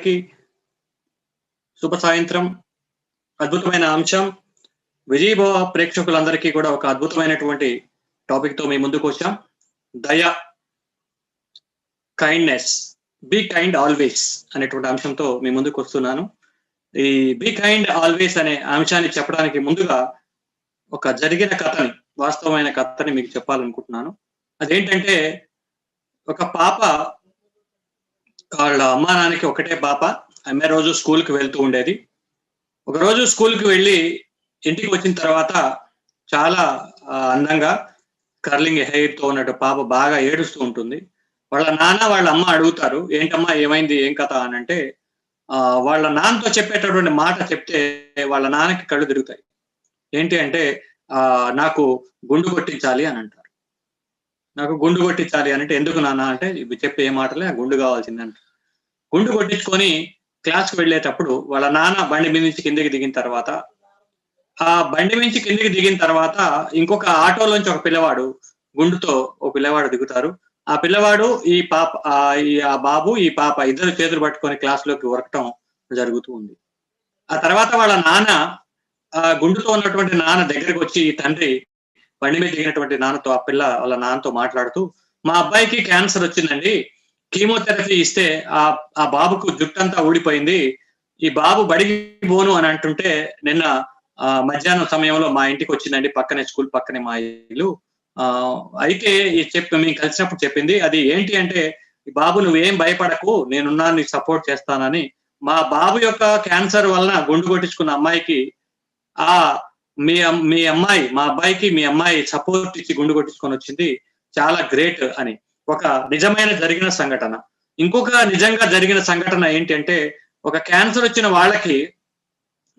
అందరికీ శుభ సాయంత్రం అద్భుతమైన అంశం. విజయభవ ప్రేక్షకులందరికీ కూడా ఒక అద్భుతమైనటువంటి టాపిక్తో మీ ముందుకు వచ్చాం. దయ కైండ్నెస్ బీ కైండ్ ఆల్వేస్ అనేటువంటి అంశంతో మీ ముందుకు వస్తున్నాను. ఈ బీ కైండ్ ఆల్వేస్ అనే అంశాన్ని చెప్పడానికి ముందుగా ఒక జరిగిన కథని వాస్తవమైన కథని మీకు చెప్పాలనుకుంటున్నాను. అదేంటంటే ఒక పాప వాళ్ళ అమ్మా నాన్నకి ఒకటే పాప. ఆమె రోజు స్కూల్కి వెళ్తూ ఉండేది. ఒక రోజు స్కూల్కి వెళ్ళి ఇంటికి వచ్చిన తర్వాత చాలా అందంగా కర్లింగ్ హెయిర్తో ఉన్నట్టు పాప బాగా ఏడుస్తూ ఉంటుంది. వాళ్ళ నాన్న వాళ్ళ అమ్మ అడుగుతారు ఏంటమ్మా ఏమైంది? ఏం కథ? అని అంటే వాళ్ళ నాన్నతో చెప్పేటటువంటి మాట చెప్తే వాళ్ళ నాన్నకి కళ్ళు తిరుగుతాయి. ఏంటి అంటే ఆ నాకు గుండు కొట్టించాలి అని అంటారు. నాకు గుండు కొట్టించాలి అని అంటే ఎందుకు నాన్న అంటే ఇవి చెప్పే ఏ మాటలే ఆ గుండు కావాల్సింది గుండు కొట్టించుకొని క్లాస్కి వెళ్ళేటప్పుడు వాళ్ళ నాన్న బండి మీద నుంచి కిందికి దిగిన తర్వాత ఆ బండి నుంచి కిందికి దిగిన తర్వాత ఇంకొక ఆటోలోంచి ఒక పిల్లవాడు గుండుతో ఓ పిల్లవాడు దిగుతారు. ఆ పిల్లవాడు ఈ పాప ఆ ఈ ఆ బాబు ఈ పాప ఇద్దరు చేతులు పట్టుకొని క్లాస్లోకి ఉరకటం జరుగుతూ ఉంది. ఆ తర్వాత వాళ్ళ నాన్న ఆ గుండుతో ఉన్నటువంటి నాన్న దగ్గరికి వచ్చి ఈ తండ్రి బండి మీద దిగినటువంటి నాన్నతో ఆ పిల్ల వాళ్ళ నాన్నతో మాట్లాడుతూ మా అబ్బాయికి క్యాన్సర్ వచ్చిందండి. కీమోథెరపీ ఇస్తే ఆ ఆ బాబుకు జుట్టంతా ఊడిపోయింది. ఈ బాబు బడికి పోను అని అంటుంటే నిన్న ఆ మధ్యాహ్నం సమయంలో మా ఇంటికి వచ్చిందండి పక్కనే స్కూల్ పక్కనే మా ఇల్లు. ఆ అయితే ఈ చెప్పి మేము కలిసినప్పుడు చెప్పింది అది ఏంటి అంటే "ఈ బాబు నువ్వేం భయపడకు నేనున్నా నీకు సపోర్ట్ చేస్తానని. మా బాబు యొక్క క్యాన్సర్ వలన గుండు కొట్టించుకున్న అమ్మాయికి ఆ మీ మీ అమ్మాయి మా అబ్బాయికి మీ అమ్మాయి సపోర్ట్ ఇచ్చి గుండు కొట్టించుకొని వచ్చింది చాలా గ్రేట్ అని. ఒక నిజమైన జరిగిన సంఘటన. ఇంకొక నిజంగా జరిగిన సంఘటన ఏంటంటే ఒక క్యాన్సర్ వచ్చిన వాళ్ళకి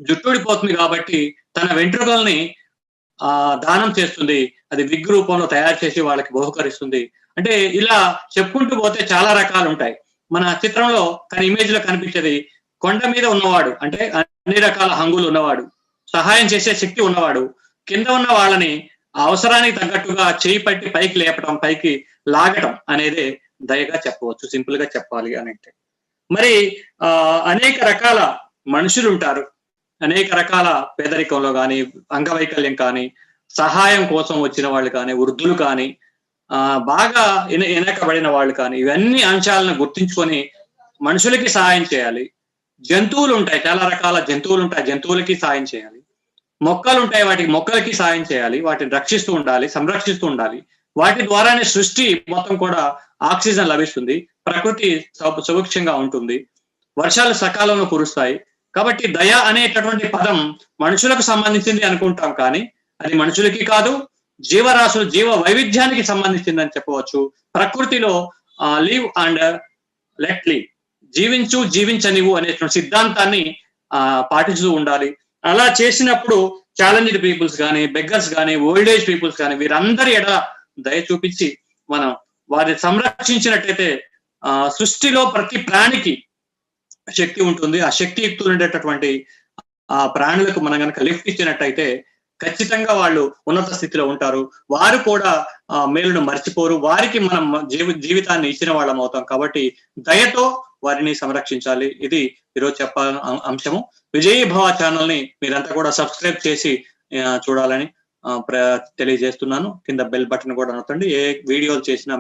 జుట్టుడిపోతుంది కాబట్టి తన వెంట్రుకల్ని ఆ దానం చేస్తుంది. అది విగ్ రూపంలో తయారు చేసి వాళ్ళకి బహుకరిస్తుంది. అంటే ఇలా చెప్పుకుంటూ పోతే చాలా రకాలు ఉంటాయి. మన చిత్రంలో తన ఇమేజ్లో కనిపించేది కొండ మీద ఉన్నవాడు. అంటే అన్ని రకాల హంగులు ఉన్నవాడు. సహాయం చేసే శక్తి ఉన్నవాడు కింద ఉన్న వాళ్ళని అవసరానికి తగ్గట్టుగా చేయి పట్టి పైకి లేపటం పైకి లాగటం అనేది దయగా చెప్పవచ్చు సింపుల్గా చెప్పాలి అని అంటే. మరి ఆ అనేక రకాల మనుషులు ఉంటారు. అనేక రకాల పేదరికంలో కానీ అంగవైకల్యం కానీ సహాయం కోసం వచ్చిన వాళ్ళు కానీ వృద్ధులు కానీ ఆ బాగా వెనకబడిన వాళ్ళు కానీ ఇవన్నీ అంశాలను గుర్తించుకొని మనుషులకి సహాయం చేయాలి. జంతువులు ఉంటాయి చాలా రకాల జంతువులు ఉంటాయి జంతువులకి సాయం చేయాలి. మొక్కలు ఉంటాయి వాటికి మొక్కలకి సాయం చేయాలి వాటిని రక్షిస్తూ ఉండాలి సంరక్షిస్తూ ఉండాలి. వాటి ద్వారానే సృష్టి మొత్తం కూడా ఆక్సిజన్ లభిస్తుంది ప్రకృతి సుభిక్షంగా ఉంటుంది. వర్షాలు సకాలంలో కురుస్తాయి. కాబట్టి దయ అనేటటువంటి పదం మనుషులకు సంబంధించింది అనుకుంటాం కానీ అది మనుషులకి కాదు జీవరాశులు జీవ వైవిధ్యానికి సంబంధించింది అని చెప్పవచ్చు. ప్రకృతిలో లీవ్ అండ్ లెట్ లీవ్ జీవించు జీవించనివు అనేటువంటి సిద్ధాంతాన్ని ఆ, పాటిస్తూ ఉండాలి. అలా చేసినప్పుడు ఛాలెంజ్డ్ పీపుల్స్ కానీ బెగ్గర్స్ కానీ ఓల్డ్ ఏజ్ పీపుల్స్ కానీ వీరందరి ఎడ దయ చూపించి మనం వారిని సంరక్షించినట్టయితే ఆ సృష్టిలో ప్రతి ప్రాణికి శక్తి ఉంటుంది. ఆ శక్తియుక్తులు ఉండేటటువంటి ఆ ప్రాణులకు మనం కనుక లిఫ్ట్ ఇచ్చినట్టయితే ఖచ్చితంగా వాళ్ళు ఉన్నత స్థితిలో ఉంటారు. వారు కూడా మేలును మర్చిపోరు. వారికి మనం జీవి జీవితాన్ని ఇచ్చిన వాళ్ళం అవుతాం కాబట్టి దయతో వారిని సంరక్షించాలి. ఇది ఈరోజు చెప్పాలని అంశము. విజయీ భవ ఛానల్ని మీరంతా కూడా సబ్స్క్రైబ్ చేసి చూడాలని ప్ర- తెలియజేస్తున్నాను. కింద బెల్ బటన్ కూడా నొత్తండి ఏ వీడియోలు చేసినా